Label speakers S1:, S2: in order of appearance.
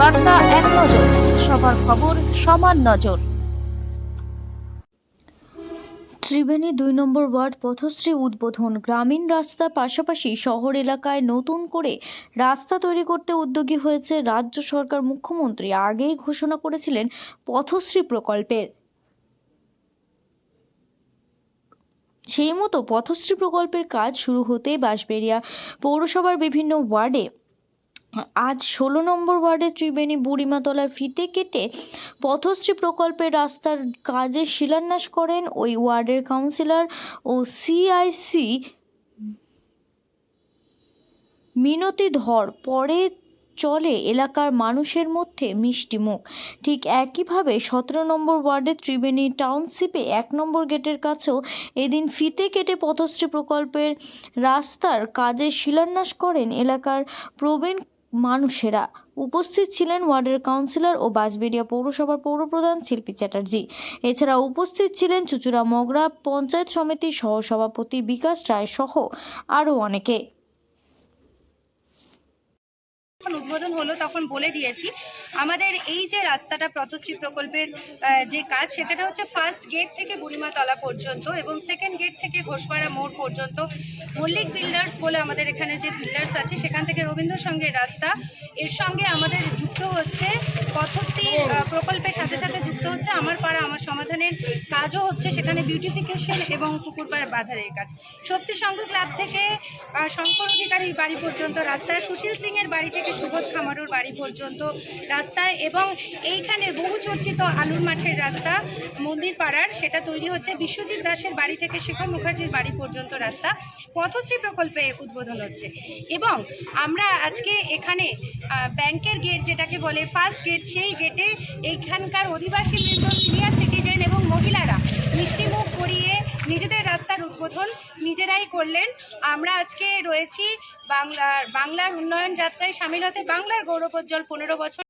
S1: বার্তা এক নজর, সবার খবর সমান নজর। ত্রিবেণী দুই নম্বর ওয়ার্ড পথশ্রী উদ্বোধন। গ্রামীণ রাস্তা পাশাপাশি শহর এলাকায় নতুন করে রাস্তা তৈরি করতে উদ্যোগী হয়েছে রাজ্য সরকার মুখ্যমন্ত্রী। আগেই ঘোষণা করেছিলেন পথশ্রী প্রকল্পের। সেই মতো পথশ্রী প্রকল্পের কাজ শুরু হতে বাঁশবেড়িয়া পৌরসভার বিভিন্ন ওয়ার্ডে আজ ষোলো নম্বর ওয়ার্ডে ত্রিবেণী বুড়িমাতলার ফিতে কেটে পথশ্রী প্রকল্পের রাস্তার কাজের শিলান্যাস করেন ওই ওয়ার্ডের কাউন্সিলর ও সিআইসি মিনতি ধর। পরে চলে এলাকার মানুষের মধ্যে মিষ্টি মুখ। ঠিক একইভাবে সতেরো নম্বর ওয়ার্ডে ত্রিবেণী টাউনশিপে এক নম্বর গেটের কাছেও এদিন ফিতে কেটে পথশ্রী প্রকল্পের রাস্তার কাজের শিলান্যাস করেন এলাকার প্রবীণ মানুষেরা। উপস্থিত ছিলেন ওয়ার্ডের কাউন্সিলর ও বাঁশবেড়িয়া পৌরসভার পৌরপ্রধান শিল্পী চ্যাটার্জি। এছাড়া উপস্থিত ছিলেন চুচুড়া মগরা পঞ্চায়েত সমিতির সহসভাপতি বিকাশ রায় সহ আরও অনেকে।
S2: যখন উদ্বোধন হলো তখন বলে দিয়েছি। আমাদের এই যে রাস্তাটা পথশ্রী প্রকল্পের যে কাজ, সেটা হচ্ছে ফার্স্ট গেট থেকে বুড়িমাতলা পর্যন্ত এবং সেকেন্ড গেট থেকে ঘোষপাড়া মোড় পর্যন্ত। মল্লিক বিল্ডার্স বলে আমাদের এখানে যে বিল্ডার্স আছে, সেখান থেকে রবীন্দ্রসঙ্গের রাস্তা। এর সঙ্গে আমাদের যুক্ত হচ্ছে পথশ্রী প্রকল্পের সাথে সাথে যুক্ত হচ্ছে আমার পাড়া, আমার সমাধানের কাজও হচ্ছে সেখানে বিউটিফিকেশন এবং পুকুরপাড়া বাঁধারের কাজ। শক্তি সংঘ ক্লাব থেকে শঙ্কর অধিকারীর বাড়ি পর্যন্ত রাস্তায়, সুশীল সিং এর বাড়ি থেকে সুবোধ খামারুর বাড়ি পর্যন্ত রাস্তায় এবং এইখানের বহু চর্চিত আলুর মাঠের রাস্তা মন্দির পাড়ার, সেটা তৈরি হচ্ছে বিশ্বজিৎ দাসের বাড়ি থেকে শেখর মুখার্জির বাড়ি পর্যন্ত রাস্তা পথশ্রী প্রকল্পে উদ্বোধন হচ্ছে। এবং আমরা আজকে এখানে ব্যাংকের গেট যেটাকে বলে ফার্স্ট গেট সেই গেটে এইখানকার অধিবাসী বৃন্দ, সিনিয়র সিটিজেন এবং মহিলারা মিষ্টিমুখ করিয়ে নিজেদের রাস্তার উদ্বোধন নিজেরাই করলেন। আমরা আজকে রয়েছি বাংলার বাংলার উন্নয়ন যাত্রায় সামিল হতে বাংলার গৌরবোজ্জ্বল পনেরো বছর